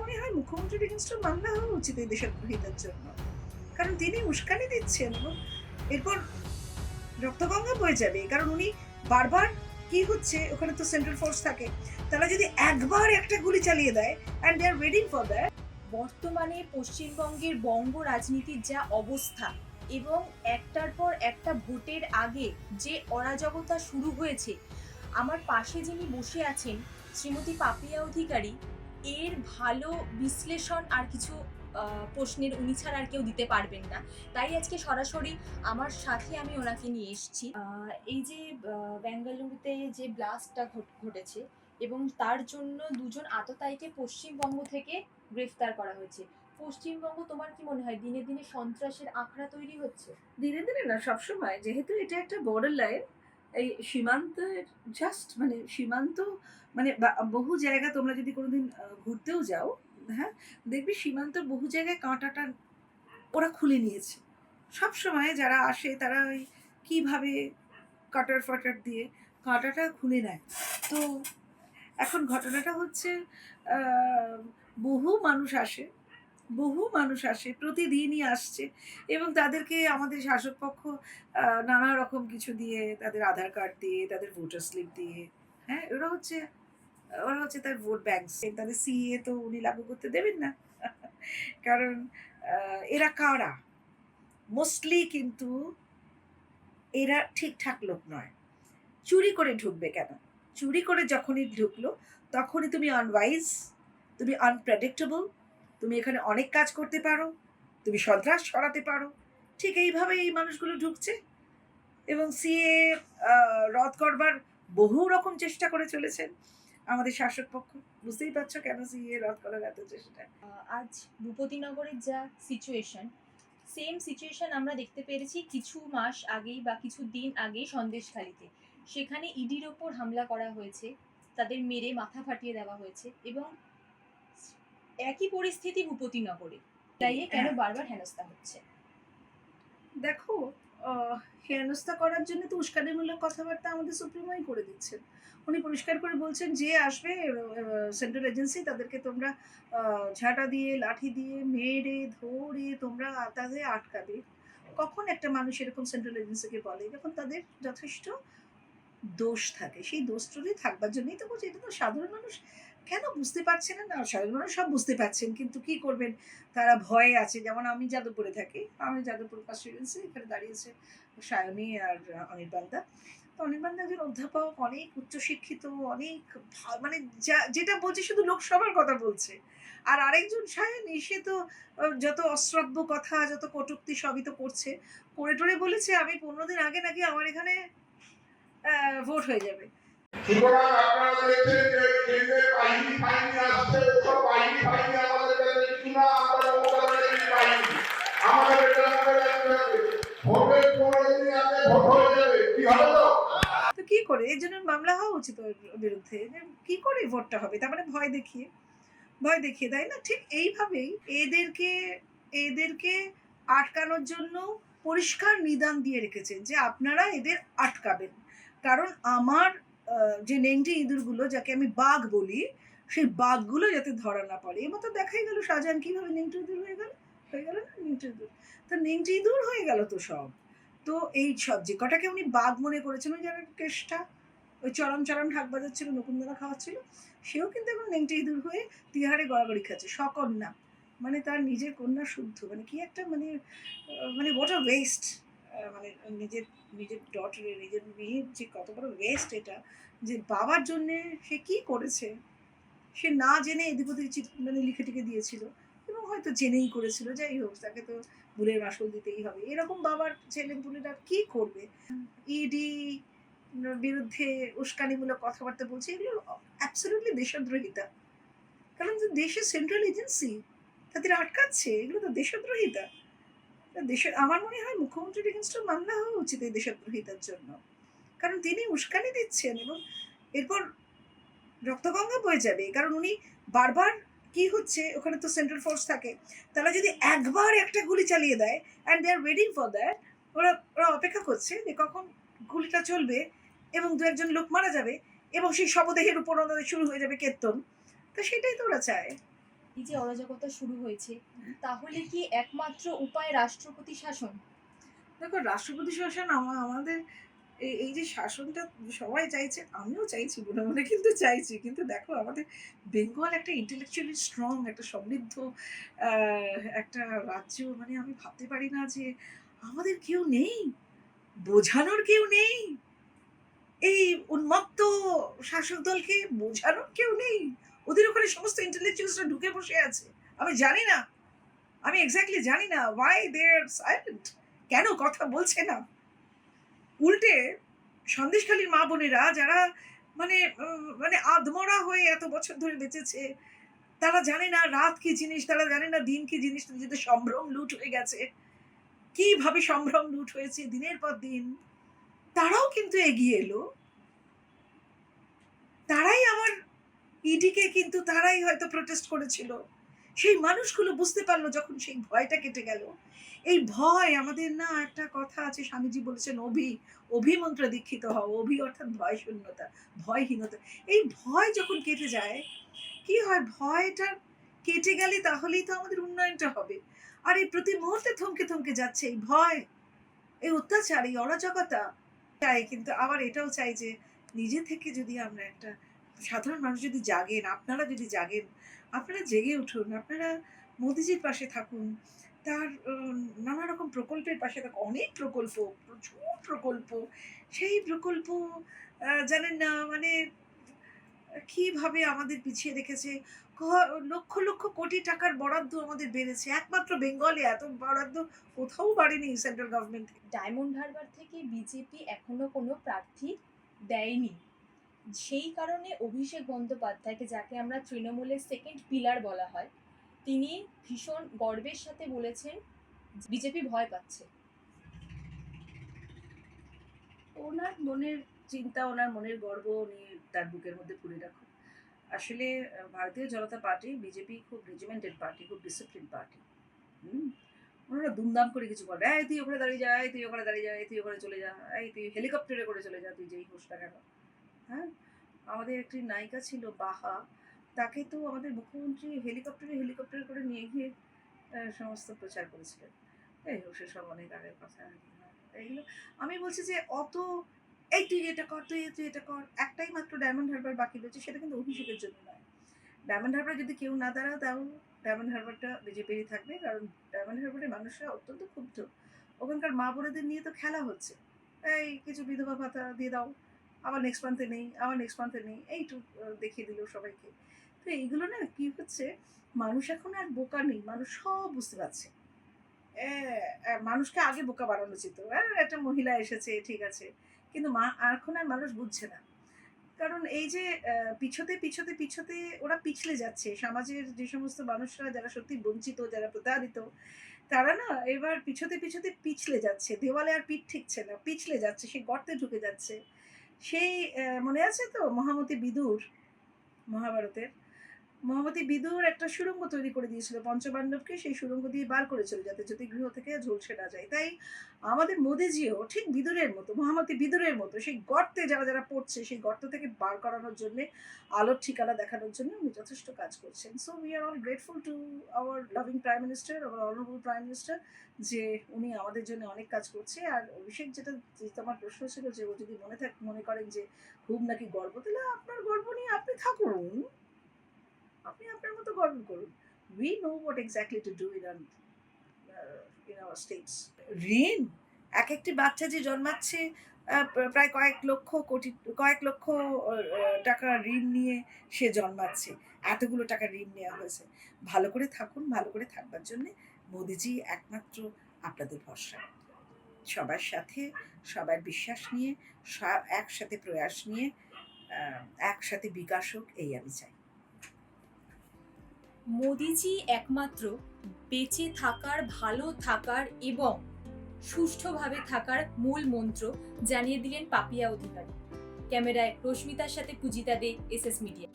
মনে হয় মুখ্যমন্ত্রীর এগেনস্টও মামলা হওয়া উচিত এই দেশদ্রোহিতার জন্য। কারণ তিনি উস্কানি দিচ্ছেন এবং এরপর রক্তগঙ্গা বয়ে যাবে। কারণ উনি বারবার কি হচ্ছে, ওখানে তো সেন্ট্রাল ফোর্স থাকে। তারা যদি একবার একটা গুলি চালিয়ে দেয় and they are waiting for that বর্তমানে পশ্চিমবঙ্গের বঙ্গ রাজনীতির যা অবস্থা এবং একটার পর একটা ভোটের আগে যে অরাজকতা শুরু হয়েছে, আমার পাশে যিনি বসে আছেন, শ্রীমতী পাপিয়া অধিকারী এর ভালো বিশ্লেষণ আর কিছু প্রশ্নের উনি ছাড়া আর কেউ দিতে পারবেন না। তাই আজকে সরাসরি আমার সাথে আমি ওনাকে নিয়ে এসেছি। এই যে বেঙ্গালুরুতে যে ব্লাস্টটা ঘটেছে এবং তার জন্য দুজন আততায়ীকে পশ্চিমবঙ্গ থেকে গ্রেফতার করা হয়েছে। পশ্চিমবঙ্গ, তোমার কি মনে হয়? দিনে দিনে সন্ত্রাসের আখড়া তৈরি হচ্ছে? দিনে দিনে না, সবসময়। যেহেতু এটা একটা বর্ডার লাইন এই সীমান্তের জাস্ট মানে সীমান্ত মানে বহু জায়গা তোমরা যদি কোনোদিন ঘুরতেও যাও হ্যাঁ দেখবি সীমান্তর বহু জায়গায় কাঁটাটা ওরা খুলে নিয়েছে। সব সময় যারা আসে, তারা ওই কীভাবে কাটার ফাটার দিয়ে কাঁটাটা খুলে নেয়। তো এখন ঘটনাটা হচ্ছে বহু মানুষ আসে বহু মানুষ আসে, প্রতিদিনই আসছে এবং তাদেরকে আমাদের শাসক পক্ষ নানা রকম কিছু দিয়ে তাদের আধার কার্ড দিয়ে, তাদের ভোটার স্লিপ দিয়ে হ্যাঁ ওরা হচ্ছে ওরা হচ্ছে তার ভোট ব্যাংক। তাদের সিএ তো উনি লাগু করতে দেবেন না। কারণ এরা কারা? মোস্টলি কিন্তু এরা ঠিকঠাক লোক নয়। চুরি করে ঢুকবে কেন? চুরি করে যখনই ঢুকলো, তখনই তুমি আনওয়াইজ তুমি আনপ্রেডিক্টেবল তুমি এখানে অনেক কাজ করতে পারো, তুমি সন্ত্রাস ছড়াতে পারো। ঠিক এইভাবে এই মানুষগুলো ঢুকছে। এবং সিএ রদ করবার বহু রকম চেষ্টা করে চলেছেন আমাদের শাসক পক্ষ। বুঝতেই পারছ কেন সিএ রদ করার এত চেষ্টা? আজ ভূপতিনগরের যা সিচুয়েশন সেম সিচুয়েশন আমরা দেখতে পেরেছি কিছু মাস আগেই বা কিছু দিন আগেই সন্দেশখালিতে। সেখানে ইডির ওপর হামলা করা হয়েছে, তাদের মেরে মাথা ফাটিয়ে দেওয়া হয়েছে এবং একই পরিস্থিতি ভূপতিনগরে। তাই কেন বারবার হেনস্থা হচ্ছে? দেখো হেনস্থা করার জন্য তো উস্কানিমূলক কথাবার্তা আমাদের সুপ্রিমোই করে দিচ্ছেন। উনি পরিষ্কার করে বলছেন যে আসবে সেন্ট্রাল এজেন্সি তাদেরকে তোমরা ঝাঁটা দিয়ে লাঠি দিয়ে মেরে ধরে তোমরা তাদের আটকাবে। কখন একটা মানুষ এরকম সেন্ট্রাল এজেন্সিকে বলে? যখন তাদের যথেষ্ট দোষ থাকে। সেই দোষটুকুই থাকবার জন্যই তো বলছি এটা তো সাধারণ মানুষ কেন বুঝতে পারছে না? সাধারণ মানুষ সব বুঝতে পারছেন, কিন্তু কি করবেন? তারা ভয়ে আছে। যেমন আমি যাদবপুরে থাকি, আমি যাদবপুর কনস্টিটিউন্সি এখানে দাঁড়িয়েছে সায়নী আর অনির্বাণদা তো অনির্বাণদা একজন অধ্যাপক, অনেক উচ্চশিক্ষিত অনেক মানে যা, যেটা বলছে শুধু লোকসভার কথা বলছে। আর আরেকজন সায়নী সে তো যত অশ্রাব্য কথা, যত কটুক্তি সবই তো করছে, করে টোরে বলেছে, আমি পনেরো দিন আগে নাকি আমার এখানে ভোট হয়ে যাবে। সুতরাং আপনারা দেখছেন যে বাহিনী ফাইনি আসছে সব বাহিনী ফাইনি আমাদের কাছে কিছু না আমরা মোকাবেলা বাহিনী আমাদের এটা আমাদের ভোটের দিন আগে ভোট হয়ে যাবে, কি হবে তো? তো কি করে? এর জন্য মামলা হওয়া উচিত ওর বিরুদ্ধে। কি করে ভোটটা হবে? তার মানে ভয় দেখিয়ে। ভয় দেখিয়ে, তাই না? ঠিক এইভাবেই এদেরকে এদেরকে আটকানোর জন্য পরিষ্কার নিদান দিয়ে রেখেছেন যে আপনারা এদের আটকাবেন। কারণ আমার যে নেংটি ইঁদুরগুলো যাকে আমি বাঘ বলি, সেই বাঘগুলো যাতে ধরা না পড়ে। এর মতো দেখাই গেল শাহজাহান কীভাবে নেংটি ইঁদুর হয়ে গেল। হয়ে গেল না নেংটি ইঁদুর? তো নেংটি ইঁদুর হয়ে গেল তো সব। তো এই সব যে কটাকে উনি বাঘ মনে করেছেন, ওই যারা কেষ্টা ওই চরম চরম ঢাক বাজাচ্ছিল নকুনদানা খাওয়াচ্ছিল, সেও কিন্তু এখন নেংটে ইঁদুর হয়ে তিহারে গড়াগড়ি খাচ্ছে। সকন্যা। মানে তার নিজের কন্যা শুদ্ধ। মানে কি একটা মানে মানে হোয়াট আ ওয়েস্ট মানে নিজের নিজের ডটারের নিজের মেয়ের যে কত বড় ওয়েস্ট এটা, যে বাবার জন্যে সে কি করেছে? সে না জেনে এদিক ওদিক মানে লিখে টিখে দিয়েছিল এবং হয়তো জেনেই করেছিল। যাই হোক, তাকে তো ভুলের মাসুল দিতেই হবে। এরকম বাবার ছেলে পুলেরা কি করবে? ইডি বিরুদ্ধে উস্কানিমূলক কথাবার্তা বলছে, এগুলো অ্যাবসলিউটলি দেশদ্রোহিতা। কারণ যে দেশের সেন্ট্রাল এজেন্সি তাদের আটকাচ্ছে, এগুলো তো দেশদ্রোহিতা। দেশের, আমার মনে হয় মুখ্যমন্ত্রীর এগেনস্টও মামলা হওয়া উচিত এই দেশদ্রোহিতার জন্য। কারণ তিনি উস্কানি দিচ্ছেন এবং এরপর রক্তগঙ্গা বয়ে যাবে। কারণ উনি বারবার কি হচ্ছে, ওখানে তো সেন্ট্রাল ফোর্স থাকে, তারা যদি একবার একটা গুলি চালিয়ে দেয় and they are waiting for that ওরা ওরা অপেক্ষা করছে যে কখন গুলিটা চলবে এবং দু একজন লোক মারা যাবে এবং সেই শবদেহের উপর ওনাদের শুরু হয়ে যাবে কীর্তন তো সেটাই তো ওরা চায়। এই যে অরাজকতা শুরু হয়েছে, তাহলে কি একমাত্র উপায় রাষ্ট্রপতি শাসন? দেখো, রাষ্ট্রপতি শাসন আমা- আমাদের এই যে শাসনটা সবাই চাইছে, আমিও চাইছি মনে মনে কিন্তু চাইছি। কিন্তু দেখো, আমাদের বেঙ্গল একটা ইন্টেলেকচুয়ালি স্ট্রং একটা সমৃদ্ধ একটা রাজ্য। মানে আমি ভাবতে পারি না যে আমাদের কেউ নেই, বোঝানোর কেউ নেই, এই উন্মত্ত শাসক দলকে বোঝানোর কেউ নেই। ওদের ওখানে সমস্ত ইন্টেলেকচুয়ালসরা ঢুকে বসে আছে। আমি জানি না। আমি এক্স্যাক্টলি জানি না ওয়াই দে সাইলেন্ট কেন কথা বলছে না? উল্টে সন্দেশখালীর মা বোনেরা যারা মানে মানে আধমরা হয়ে এত বছর ধরে বেঁচেছে, তারা জানে না রাত কি জিনিস, তারা জানে না দিন কি জিনিস, নিজেদের সম্ভ্রম লুট হয়ে গেছে। কীভাবে সম্ভ্রম লুট হয়েছে দিনের পর দিন? তারাও কিন্তু এগিয়ে এলো। তারাই ইডিকে কিন্তু তারাই হয়তো প্রোটেস্ট করেছিল। সেই মানুষগুলো বুঝতে পারল যখন সেই ভয়টা কেটে গেল। এই ভয় আমাদের না একটা কথা আছে, স্বামীজি বলেছেন, অভি, অভিমন্ত্র দীক্ষিত হও। অভি অর্থাৎ ভয় শূন্যতা ভয়হীনতা। এই ভয় যখন কেটে যায়, কি হয়? ভয়টা কেটে গেলে তাহলেই তো আমাদের উন্নয়নটা হবে। আর এই প্রতি মুহূর্তে থমকে থমকে যাচ্ছে এই ভয়, এই অত্যাচার, এই অরাজকতা। চাই কিন্তু আবার এটাও চাই যে নিজে থেকে যদি আমরা একটা সাধারণ মানুষ যদি জাগেন, আপনারা যদি জাগেন, আপনারা জেগে উঠুন, আপনারা মোদিজির পাশে থাকুন, তার নানা রকম প্রকল্পের পাশে থাকুন, অনেক প্রকল্প, প্রচুর প্রকল্প, সেই প্রকল্প জানেন না মানে কীভাবে আমাদের পিছিয়ে রেখেছে লক্ষ লক্ষ কোটি টাকার বরাদ্দ আমাদের বেড়েছে, একমাত্র বেঙ্গলে এত বরাদ্দ কোথাও বাড়েনি সেন্ট্রাল গভর্নমেন্ট ডায়মন্ড হারবার থেকে বিজেপি এখনও কোনো প্রার্থী দেয়নি। সেই কারণে অভিষেক বন্দ্যোপাধ্যায়কে যাকে আমরা তৃণমূলের সেকেন্ড পিলার বলা হয়, তিনি ভীষণ গর্বের সাথে বলেছেন, বিজেপি ভয় পাচ্ছে। ওনার মনের চিন্তা, ওনার মনের গর্ব উনি তার বুকের মধ্যে পুরে রাখুন। আসলে ভারতীয় জনতা পার্টি, বিজেপি খুব রেজিমেন্টেড পার্টি, খুব ডিসিপ্লিন পার্টি। ওনারা দুমদাম করে কিছু বলে, এই তুই ওখানে দাঁড়িয়ে যা তুই ওখানে দাঁড়িয়ে যা তুই ওখানে চলে যা, এই তুই হেলিকপ্টারে করে চলে যা, তুই যেই হোস না কেন। হ্যাঁ? আমাদের একটি নায়িকা ছিল বাহা। তাকে তো আমাদের মুখ্যমন্ত্রী হেলিকপ্টারে হেলিকপ্টারে করে নিয়ে গিয়ে সমস্ত প্রচার করেছিলেন। এই হোক, সেসব অনেক আগের কথা। এইগুলো আমি বলছি যে অত, এই তুই এটা কর, তুই তুই এটা কর, একটাই মাত্র ডায়মন্ড হারবার বাকি রয়েছে, সেটা কিন্তু অভিষেকের জন্য নয়। ডায়মন্ড হারবার যদি কেউ না দাঁড়াও তাও ডায়মন্ড হারবারটা বিজেপিরই থাকবে, কারণ ডায়মন্ড হারবারের মানুষরা অত্যন্ত ক্ষুব্ধ। ওখানকার মা বোনেদের নিয়ে তো খেলা হচ্ছে। এই কিছু বিধবা ভাতা দিয়ে দাও। আবার নেক্সট মান্থে নেই আবার নেক্সট মান্থে নেই এইটু আহ, দেখিয়ে দিল সবাইকে। তো এইগুলো না কি হচ্ছে মানুষ এখন আর বোকা নেই মানুষ সব বুঝতে পারছে। মানুষকে আগে বোকা বানানো উচিত একটা মহিলা এসেছে ঠিক আছে কিন্তু মা এখন আর মানুষ বুঝছে না। কারণ এই যে পিছতে পিছতে পিছতে ওরা পিছলে যাচ্ছে। সমাজের যে সমস্ত মানুষরা যারা সত্যি বঞ্চিত যারা প্রতারিত তারা না এবার পিছতে পিছতে পিছলে যাচ্ছে। দেওয়ালে আর পিঠ ঠিকছে না পিছলে যাচ্ছে সে গর্তে ঢুকে যাচ্ছে। সেই মনে আছে তো? মহামতি বিদুর মহাভারতের? মহামতি বিদুর একটা সুড়ঙ্গ তৈরি করে দিয়েছিল। পঞ্চপাণ্ডবকে সেই সুরঙ্গ দিয়ে বার করেছিল যাতে যদি গৃহ থেকে ঝলসে না যায়। তাই আমাদের মোদিজিও ঠিক বিদুরের মতো, মহামতি বিদুরের মতো সেই গর্তে যারা যারা পড়ছে, সেই গর্ত থেকে বার করানোর জন্য, আলোর ঠিকানা দেখানোর জন্য উনি যথেষ্ট কাজ করছেন। So we are all grateful to our loving prime minister our honourable prime minister যে উনি আমাদের জন্য অনেক কাজ করছে। আর অভিষেক যেটা আমার প্রশ্ন ছিল যে ও যদি মনে থাক, মনে করেন যে খুব নাকি গর্ব, তাহলে আপনার গর্ব নিয়ে আপনি থাকুন। আপনি আপনার মতো গর্ব করুন। We know what exactly to do in in our states ঋণ এক একটি বাচ্চা যে জন্মাচ্ছে প্রায় কয়েক লক্ষ কোটি, কয়েক লক্ষ টাকা ঋণ নিয়ে সে জন্মাচ্ছে। এতগুলো টাকা ঋণ নেওয়া হয়েছে। ভালো করে থাকুন, ভালো করে থাকবার জন্যে মোদিজি একমাত্র আপনাদের ভরসা। সবার সাথে, সবার বিশ্বাস নিয়ে, সা- একসাথে প্রয়াস নিয়ে একসাথে বিকাশ হোক, এই আমি চাই। মোদিজি একমাত্র বেঁচে থাকার, ভালো থাকার এবং সুষ্ঠুভাবে থাকার মূল মন্ত্র জানিয়ে দিলেন পাপিয়া অধিকারী। ক্যামেরায় রশ্মিতার সাথে Pujita De, S S media.